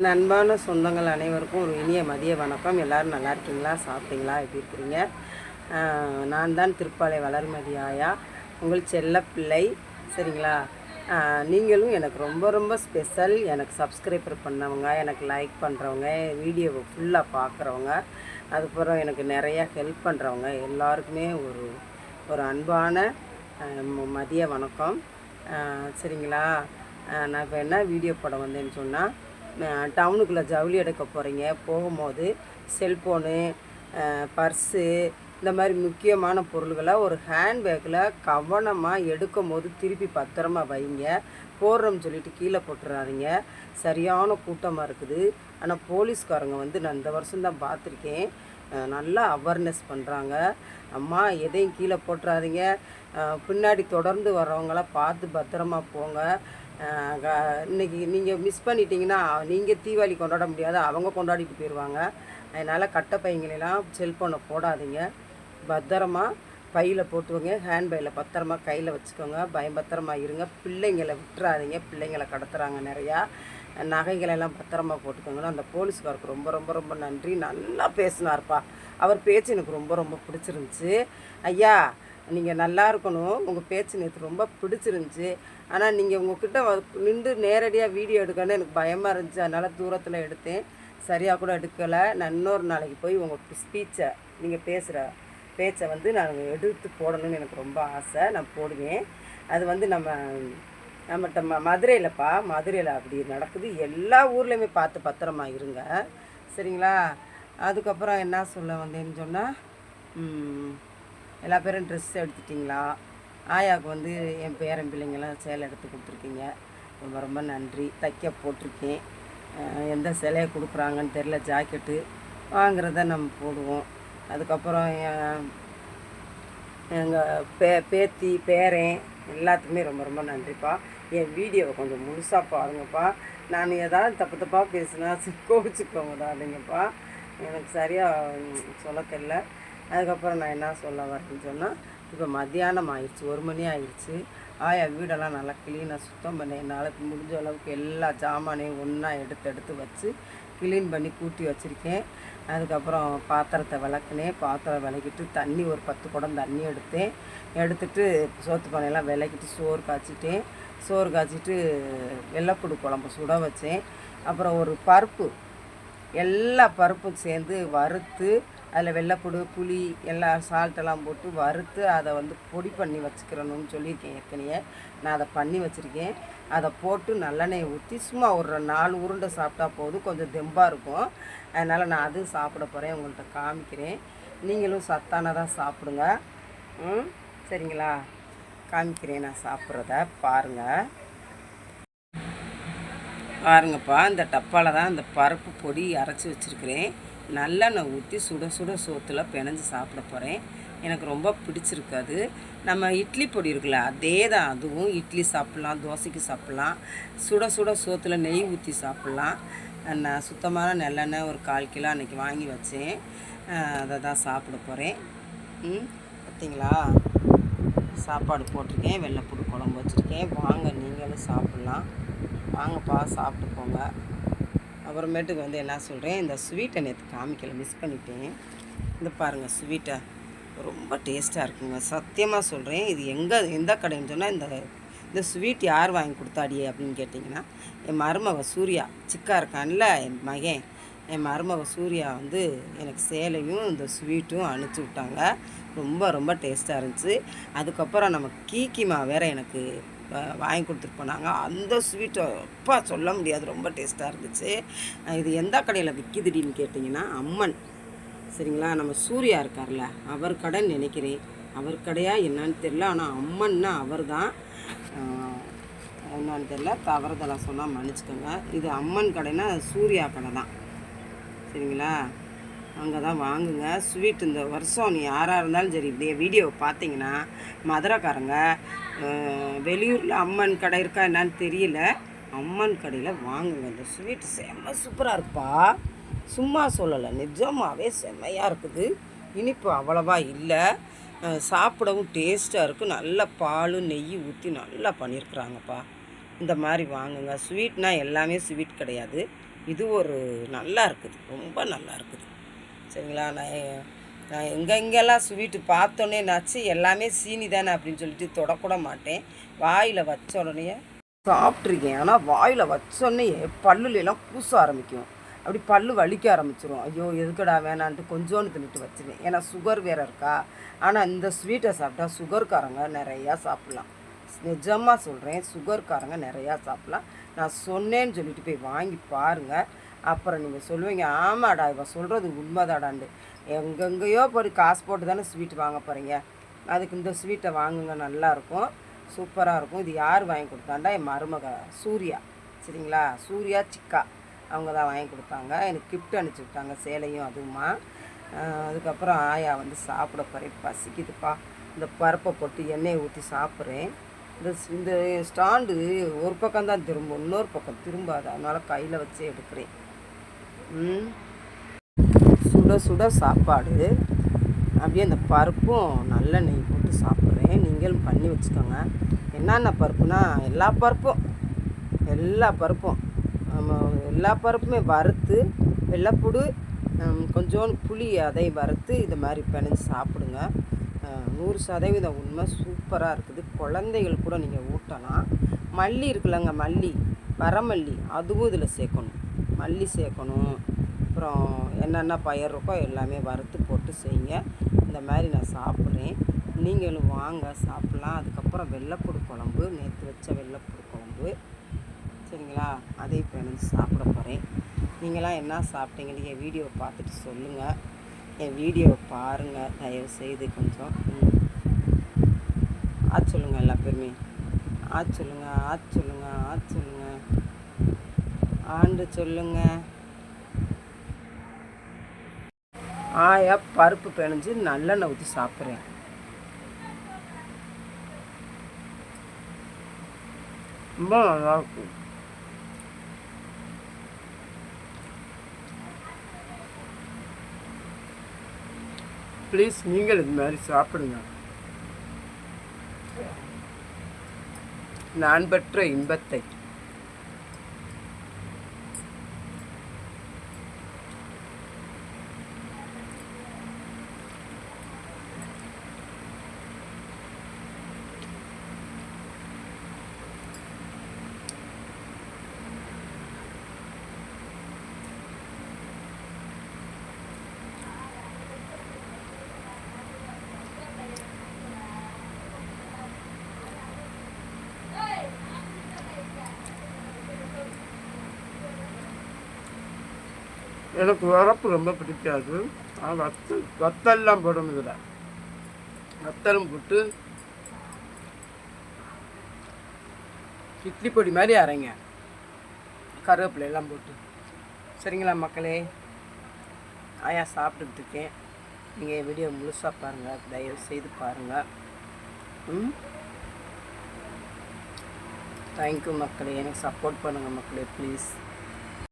அன்பான சொந்தங்கள் அனைவருக்கும் ஒரு இனிய மதிய வணக்கம். எல்லாரும் நல்லா இருக்கீங்களா? சாப்பிட்டீங்களா? எப்படி இருக்கிறீங்க? நான் தான் திருப்பாலை வளர்மதி ஆயா. உங்கள் செல்ல பிள்ளை சரிங்களா நீங்களும் எனக்கு ரொம்ப ரொம்ப ஸ்பெஷல் எனக்கு சப்ஸ்கிரைபர் பண்ணவங்க எனக்கு லைக் பண்ணுறவங்க வீடியோவை ஃபுல்லாக பார்க்குறவங்க அதுக்கப்புறம் எனக்கு நிறையா ஹெல்ப் பண்ணுறவங்க எல்லாருக்குமே ஒரு ஒரு அன்பான மதிய வணக்கம். சரிங்களா? நான் இப்போ என்ன வீடியோ படம் வந்தேன்னு சொன்னால் டவுனுக்குள்ளே ஜவுளி எடுக்க போகிறீங்க போகும்போது செல்ஃபோனு பர்ஸு இந்த மாதிரி முக்கியமான பொருள்களை ஒரு ஹேண்ட்பேக்கில் கவனமாக எடுக்கும் போது திருப்பி பத்திரமா வைங்க. போடுறோம்னு சொல்லிட்டு கீழே போட்டுறாருங்க சரியான கூட்டமாக இருக்குது. ஆனால் போலீஸ்காரங்க வந்து நான் இந்த வருஷம் தான் பார்த்துருக்கேன். நல்லா அவேர்னஸ் பண்ணுறாங்க அம்மா எதையும் கீழே போட்டுறாதீங்க. பின்னாடி தொடர்ந்து வர்றவங்களாம் பார்த்து பத்திரமா போங்க. இன்றைக்கி க- இன்னைக்கு நீங்கள் மிஸ் பண்ணிட்டீங்கன்னா நீங்கள் தீபாவளி கொண்டாட முடியாது அவங்க கொண்டாடிட்டு போயிடுவாங்க அதனால் கட்டை பையங்களெல்லாம் செல்ஃபோனை போடாதீங்க. பத்திரமா பையில் போட்டுவங்க ஹேண்ட் பையில் பத்திரமா கையில் வச்சுக்கோங்க பயம் பத்திரமா இருங்க. பிள்ளைங்களை விட்டுறாதீங்க பிள்ளைங்களை கடத்துறாங்க நிறையா. நகைகளெல்லாம் பத்திரமா போட்டுக்கோங்கன்னா அந்த போலீஸ்காருக்கு ரொம்ப ரொம்ப ரொம்ப நன்றி. நல்லா பேசினார்ப்பா. அவர் பேச்சு எனக்கு ரொம்ப ரொம்ப பிடிச்சிருந்துச்சு. ஐயா நீங்கள் நல்லா இருக்கணும். உங்கள் பேச்சு நேற்று ரொம்ப பிடிச்சிருந்துச்சு. ஆனால் நீங்கள் உங்ககிட்ட நின்று நேரடியாக வீடியோ எடுக்கணும்னு எனக்கு பயமாக இருந்துச்சு. அதனால் தூரத்தில் எடுத்தேன். சரியாக கூட எடுக்கலை. நான் இன்னொரு நாளைக்கு போய் உங்கள் ஸ்பீச்சை நீங்கள் பேசுகிற பேச்சை வந்து நான் எடுத்து போடணும்னு எனக்கு ரொம்ப ஆசை. நான் போடுவேன். அது வந்து நம்ம நம்மகிட்ட ம மதுரையிலப்பா மதுரையில் அப்படி நடக்குது. எல்லா ஊர்லேயுமே பார்த்து பத்திரமா இருங்க. சரிங்களா? அதுக்கப்புறம் என்ன சொல்ல வந்தேன்னு சொன்னால் எல்லா பேரும் ட்ரெஸ் எடுத்துட்டிங்களா? ஆயாவுக்கு வந்து என் பேரன் பிள்ளைங்களாம் சேலை எடுத்து கொடுத்துருக்கீங்க. ரொம்ப ரொம்ப நன்றி. தைக்க போட்டிருக்கேன். எந்த சிலையை கொடுக்குறாங்கன்னு தெரில ஜாக்கெட்டு. வாங்குறத நம்ம போடுவோம். அதுக்கப்புறம் என் எங்கள் பே பேத்தி பேரன் எல்லாத்துக்குமே ரொம்ப ரொம்ப நன்றிப்பா. என் வீடியோவை கொஞ்சம் முழுசாக பாருங்கப்பா. நான் ஏதாவது தப்பு தப்பாக பேசினா கோவிச்சுக்கோங்க தாதீங்கப்பா எனக்கு சரியாக சொல்ல தெரில அதுக்கப்புறம் நான் என்ன சொல்ல வரேன்னு சொன்னால் இப்போ மத்தியானம் ஆயிடுச்சு ஒரு மணி ஆயிடுச்சு. ஆயா வீடெல்லாம் நல்லா க்ளீனாக சுத்தம் பண்ணி என்னால் முடிஞ்ச அளவுக்கு எல்லா சாமானையும் ஒன்றா எடுத்து எடுத்து வச்சு க்ளீன் பண்ணி கூட்டி வச்சுருக்கேன். அதுக்கப்புறம் பாத்திரத்தை விளக்குனேன். பாத்திரம் விளக்கிட்டு தண்ணி ஒரு பத்து குடம் தண்ணி எடுத்தேன். எடுத்துட்டு சோத்து பானையெல்லாம் விளக்கிட்டு சோறு காய்ச்சிட்டேன். சோறு காய்ச்சிட்டு வெள்ளைப்புடு குழம்பு சுட வச்சேன். அப்புறம் ஒரு பருப்பு எல்லா பருப்பும் சேர்ந்து வறுத்து அதில் வெள்ளைப்புடு புளி எல்லா சால்ட்டெல்லாம் போட்டு வறுத்து அதை வந்து பொடி பண்ணி வச்சுக்கிறணும்னு சொல்லியிருக்கேன் ஏற்கனவே. நான் அதை பண்ணி வச்சுருக்கேன். அதை போட்டு நல்லெண்ணெய் ஊற்றி சும்மா ஒரு நாலு உருண்டை சாப்பிட்டா போதும். கொஞ்சம் தெம்பாக இருக்கும். அதனால் நான் அதுவும் சாப்பிட போகிறேன் உங்கள்கிட்ட காமிக்கிறேன். நீங்களும் சத்தானதாக சாப்பிடுங்க. ம்? சரிங்களா? காமிக்கிறேன் நான் சாப்பிட்றத. பாருங்கள் பாருங்கப்பா இந்த டப்பாவில் தான் இந்த பருப்பு பொடி அரைச்சி வச்சுருக்கிறேன். நல்லெண்ணெய் ஊற்றி சுட சுட சோத்தில் பிணைஞ்சு சாப்பிட போகிறேன் எனக்கு ரொம்ப பிடிச்சிருக்கு அது. நம்ம இட்லி பொடி இருக்குல்ல அதே தான் அதுவும் இட்லி சாப்பிட்லாம் தோசைக்கு சாப்பிட்லாம். சுட சுட சோத்தில் நெய் ஊற்றி சாப்பிட்லாம். நான் சுத்தமான நல்லெண்ணெய் ஒரு கால் கிலோ அன்றைக்கி வாங்கி வச்சேன். அதை தான் சாப்பிட போகிறேன் ம் பார்த்தீங்களா சாப்பாடு போட்டிருக்கேன். வெள்ளைப்பூடு குழம்பு வச்சுருக்கேன். வாங்க நீங்களும் சாப்பிட்லாம். வாங்கப்பா சாப்பிட்டு போங்க அப்புறமேட்டுக்கு வந்து என்ன சொல்கிறேன் இந்த ஸ்வீட்டை நேற்று காமிக்கல மிஸ் பண்ணிட்டேன். இந்த பாருங்கள் ஸ்வீட்டை ரொம்ப டேஸ்ட்டாக இருக்குங்க. சத்தியமாக சொல்கிறேன் இது எங்கே எந்த கடைன்னு சொன்னால் இந்த இந்த ஸ்வீட் யார் வாங்கி கொடுத்தாடியே அப்படின்னு கேட்டிங்கன்னா என் மருமக சூர்யா. சிக்கா இருக்கான்ல என் மகன். என் மருமக சூர்யா வந்து எனக்கு சேலையும் இந்த ஸ்வீட்டும் அனுப்பிச்சி விட்டாங்க. ரொம்ப ரொம்ப டேஸ்ட்டாக இருந்துச்சு. அதுக்கப்புறம் நம்ம கீக்கிமா வேறு எனக்கு வாங்கி கொடுத்துட்டு போனாங்க. அந்த ஸ்வீட்டை அப்பா சொல்ல முடியாது. ரொம்ப டேஸ்ட்டாக இருந்துச்சு. இது எந்த கடையில் விற்கிதுடின்னு கேட்டிங்கன்னா அம்மன். சரிங்களா? நம்ம சூர்யா இருக்கார்ல அவர் கடைன்னு நினைக்கிறேன். அவர் கடையா என்னன்னு தெரில ஆனால் அம்மன்னா அவர் தான் என்னன்னு தெரில தவறுதலாக சொன்னால் மன்னிச்சுக்கோங்க. இது அம்மன் கடைனா சூர்யா கடை தான் சரிங்களா? அங்கே தான் வாங்குங்க. ஸ்வீட் இந்த வருஷம் நீ யாராக இருந்தாலும் சரி இப்படியே வீடியோவை பார்த்தீங்கன்னா மதுரைக்காரங்க வெளியூரில் அம்மன் கடை இருக்கா என்னான்னு தெரியல. அம்மன் கடையில் வாங்குங்க. இந்த ஸ்வீட் செம்ம சூப்பராக இருப்பா சும்மா சொல்லலை நிஜமாகவே செம்மையாக இருக்குது. இனிப்பு அவ்வளவா இல்லை. சாப்பிடவும் டேஸ்ட்டாக இருக்குது நல்ல பால் நெய் ஊற்றி நல்லா பண்ணியிருக்கிறாங்கப்பா. இந்த மாதிரி வாங்குங்க. ஸ்வீட்னால் எல்லாமே ஸ்வீட் கிடையாது. இது ஒரு நல்லா இருக்குது. ரொம்ப நல்லா இருக்குது. சரிங்களா? நான் நான் எங்கெங்கெல்லாம் ஸ்வீட்டு பார்த்தோன்னே நச்சு எல்லாமே சீனி தானே அப்படின்னு சொல்லிட்டு தொடக்கூட மாட்டேன். வாயில் வச்ச உடனே சாப்பிட்ருக்கேன் ஆனால் வாயில் வச்சோடனே பல்லுலாம் கூச ஆரம்பிக்கும். அப்படி பல்லு வலிக்க ஆரம்பிச்சிரும். ஐயோ எதுக்குடா வேணான்ட்டு கொஞ்சோண்டு தின்னுட்டு வச்சுருவேன். ஏன்னா சுகர் வேறு இருக்கா? ஆனால் இந்த ஸ்வீட்டை சாப்பிட்டா சுகர்காரங்க நிறையா சாப்பிட்லாம். நிஜமாக சொல்கிறேன் சுகர்காரங்க நிறையா சாப்பிட்லாம். நான் சொன்னேன்னு சொல்லிட்டு போய் வாங்கி பாருங்கள் அப்புறம் நீங்கள் சொல்லுவீங்க ஆமாடா இவன் சொல்கிறது உண்மைதாடாண்டு. எங்கெங்கேயோ போய் காசு போட்டு தானே ஸ்வீட் வாங்க போகிறீங்க அதுக்கு இந்த ஸ்வீட்டை வாங்குங்க நல்லாயிருக்கும் சூப்பராக இருக்கும். இது யார் வாங்கி கொடுத்தாண்டா? என் மருமக சூர்யா. சரிங்களா? சூர்யா சிக்கா. அவங்க தான் வாங்கி கொடுத்தாங்க. எனக்கு கிஃப்ட் அனுப்பிச்சி விட்டாங்க சேலையும் அதுவுமா. அதுக்கப்புறம் ஆயா வந்து சாப்பிட போகிறேன் பசிக்குதுப்பா. இந்த பருப்பை போட்டு எண்ணெயை ஊற்றி சாப்பிட்றேன். இந்த ஸ்- இந்த ஸ்டாண்டு ஒரு பக்கம் தான் திரும்பும் இன்னொரு பக்கம் திரும்பாது. அதனால் கையில் வச்சு எடுக்கிறேன். சுட சுட சாப்பாடு. அப்படியே அந்த பருப்பும் நல்ல நெய் போட்டு சாப்பிட்றேன். நீங்களும் பண்ணி வச்சுக்கோங்க. என்னென்ன பருப்புனா எல்லா பருப்பும். எல்லா பருப்பும். நம்ம எல்லா பருப்புமே வறுத்து வெள்ளைப்புடு கொஞ்சோண்டு புளி அதை வறுத்து இது மாதிரி பிணைஞ்சு சாப்பிடுங்க. நூறு சதவீதம் உண்மை. சூப்பராக இருக்குது. குழந்தைகள் கூட நீங்கள் ஊட்டலாம். மல்லி இருக்குல்லங்க மல்லி. வரமல்லி அதுவும் இதில் சேர்க்கணும். மல்லி சேர்க்கணும். அப்புறம் என்னென்ன பயிர் இருக்கோ எல்லாமே வறுத்து போட்டு செய்யுங்க. இந்த மாதிரி நான் சாப்பிட்றேன். நீங்களும் வாங்க சாப்பிட்லாம். அதுக்கப்புறம் வெள்ளைப்பூடு குழம்பு நேற்று வச்ச வெள்ளைப்பூடு குழம்பு. சரிங்களா? அதை எனக்கு சாப்பிட போகிறேன் நீங்களாம் என்ன சாப்பிட்டீங்கன்னு என் வீடியோவை பார்த்துட்டு சொல்லுங்கள் என் வீடியோவை பாருங்கள் தயவு செய்து கொஞ்சம். ம். ஆ சொல்லுங்கள் எல்லா பேருமே. ஆ சொல்லுங்கள் ஆ சொல்லுங்கள் ஆ சொல்லுங்கள் ஆண்டு சொல்லுங்கள் ஆயா பருப்பு பிணைஞ்சு நல்லெண்ணெய் ஊற்றி சாப்பிட்றேன். ரொம்ப நல்லா இருக்கும் ப்ளீஸ் நீங்கள் இது மாதிரி சாப்பிடுங்க. நான் பெற்ற இன்பத்தை. எனக்கு உரப்பு ரொம்ப பிடிக்காது. ஆனால் வத்தல் வத்தல்லாம் போடணும் இதில். வத்தலும் போட்டு இட்லி பொடி மாதிரி அரைங்க. கருவேப்பிலை எல்லாம் போட்டு. சரிங்களா மக்களே? ஆயா சாப்பிட்டுக்கிட்டு இருக்கேன். நீங்கள் என் வீடியோ முழுசாக பாருங்கள் தயவு செய்து பாருங்கள் ம்? தேங்க்யூ மக்களே. எனக்கு சப்போர்ட் பண்ணுங்கள் மக்களே ப்ளீஸ்